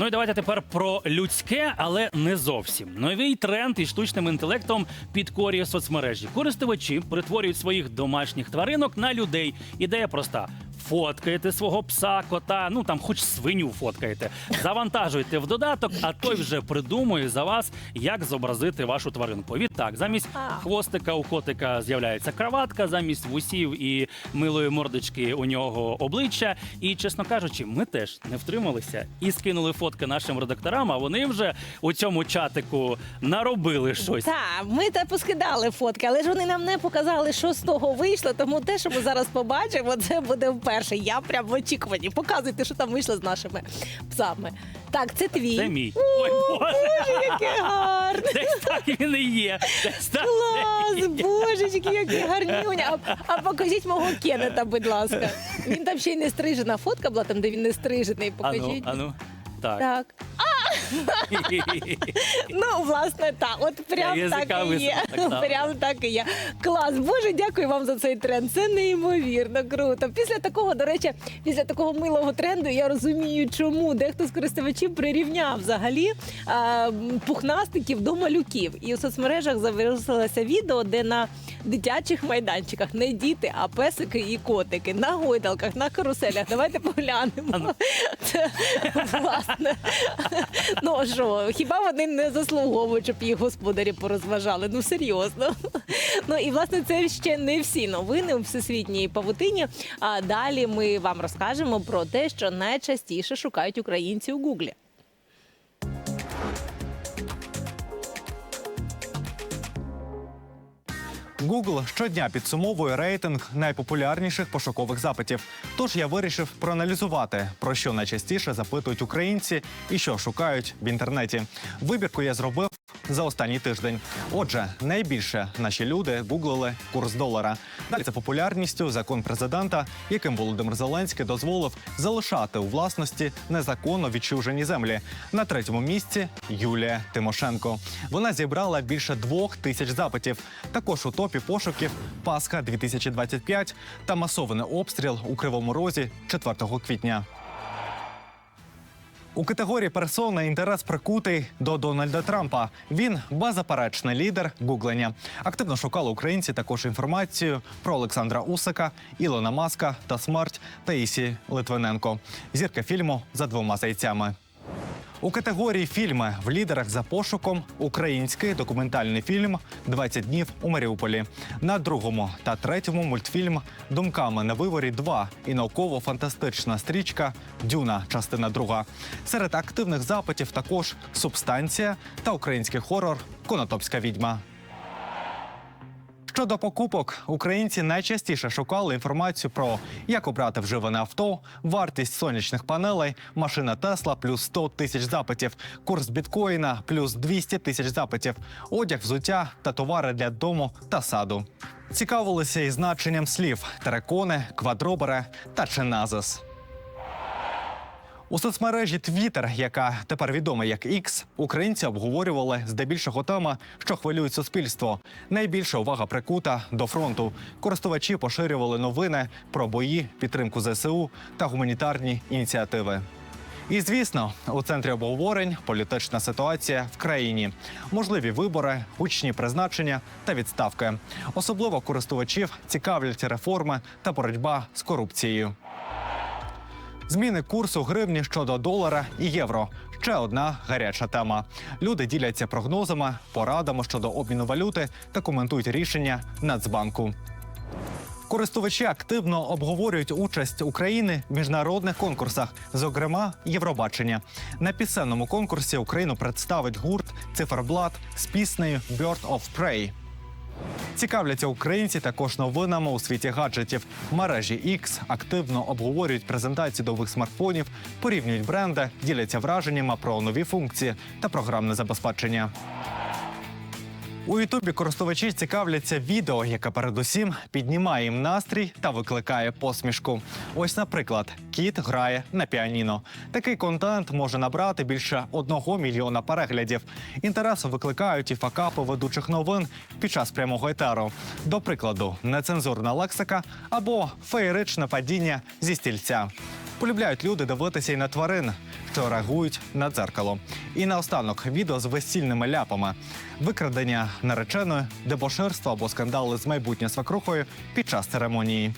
Ну і давайте тепер про людське, але не зовсім. Новий тренд із штучним інтелектом підкорює соцмережі. Користувачі перетворюють своїх домашніх тваринок на людей. Ідея проста. Фоткаєте свого пса, кота, ну там хоч свиню фоткаєте, завантажуєте в додаток, а той вже придумує за вас, як зобразити вашу тваринку. Відтак, замість хвостика у котика з'являється краватка, замість вусів і милої мордочки у нього обличчя. І чесно кажучи, ми теж не втрималися і скинули фотки нашим редакторам. А вони вже у цьому чатику наробили щось. Так, ми та поскидали фотки, але ж вони нам не показали, що з того вийшло. Тому те, що ми зараз побачимо, це буде вперше. Я прям в очікуванні. Показуйте, що там вийшло з нашими псами. Так, це твій. Це мій. Ой, Боже, Боже, яке гарне. десь так він і є. Десь так Клас, він і є. божечки, який гарнюня. А, а покажіть мого Кеннета, будь ласка. Він там ще й не стрижена. Фотка була там, де він не стрижений. Покажіть. ану. Так. Так. Ну, власне, так. От прям так і є. висунув, так, так. Прям так і є. Клас. Боже, дякую вам за цей тренд. Це неймовірно круто. Після такого, до речі, після такого милого тренду я розумію, чому дехто з користувачів прирівняв взагалі м, пухнастиків до малюків. І у соцмережах завирусилося відео, де на дитячих майданчиках не діти, а песики і котики на гойдалках, на каруселях. Давайте поглянемо. Це власне. Ну а що, хіба вони не заслуговують, щоб їх господарі порозважали? Ну серйозно. Ну і власне це ще не всі новини у всесвітній павутині. А далі ми вам розкажемо про те, що найчастіше шукають українці у Гуглі. Google щодня підсумовує рейтинг найпопулярніших пошукових запитів. Тож я вирішив проаналізувати, про що найчастіше запитують українці і що шукають в інтернеті. Вибірку я зробив за останній тиждень. Отже, найбільше наші люди гуглили курс долара. Далі за популярністю закон президента, яким Володимир Зеленський дозволив залишати у власності незаконно відчужені землі. На третьому місці Юлія Тимошенко. Вона зібрала більше двох тисяч запитів. Також у топі пошуків Пасха 2025 та масований обстріл у Кривому Розі 4 квітня. У категорії персона інтерес прикутий до Дональда Трампа. Він беззаперечний лідер гуглення. Активно шукали українці також інформацію про Олександра Усика, Ілона Маска та смерть Таїсі Литвиненко. Зірка фільму за двома зайцями. У категорії фільми в лідерах за пошуком український документальний фільм «20 днів у Маріуполі. На другому та третьому мультфільм Думками на виворі 2 і науково-фантастична стрічка Дюна, частина друга. Серед активних запитів також субстанція та український хорор Конотопська відьма. Щодо покупок, українці найчастіше шукали інформацію про як обрати вживане авто, вартість сонячних панелей, машина Тесла плюс 100 тисяч запитів, курс біткоїна плюс 200 тисяч запитів, одяг, взуття та товари для дому та саду. Цікавилися і значенням слів терекони, квадробери та чиназис. У соцмережі Twitter, яка тепер відома як X, українці обговорювали здебільшого тема, що хвилюють суспільство. Найбільша увага прикута до фронту. Користувачі поширювали новини про бої, підтримку ЗСУ та гуманітарні ініціативи. І звісно, у центрі обговорень політична ситуація в країні, можливі вибори, гучні призначення та відставки. Особливо користувачів цікавлять реформи та боротьба з корупцією. Зміни курсу гривні щодо долара і євро. Ще одна гаряча тема. Люди діляться прогнозами, порадами щодо обміну валюти та коментують рішення Нацбанку. Користувачі активно обговорюють участь України в міжнародних конкурсах, зокрема Євробачення. На пісенному конкурсі Україну представить гурт Циферблат з піснею «Bird of Prey». Цікавляться українці також новинами у світі гаджетів. Мережі X активно обговорюють презентації нових смартфонів, порівнюють бренди, діляться враженнями про нові функції та програмне забезпечення. У Ютубі користувачі цікавляться відео, яке передусім піднімає їм настрій та викликає посмішку. Ось, наприклад, кіт грає на піаніно. Такий контент може набрати більше одного мільйона переглядів. Інтересу викликають і факапи ведучих новин під час прямого етеру. До прикладу, нецензурна лексика або феєричне падіння зі стільця. Полюбляють люди дивитися і на тварин, що реагують на дзеркало. І наостанок відео з весільними ляпами, викрадення нареченої, дебоширство або скандали з майбутньою свакрухою під час церемонії.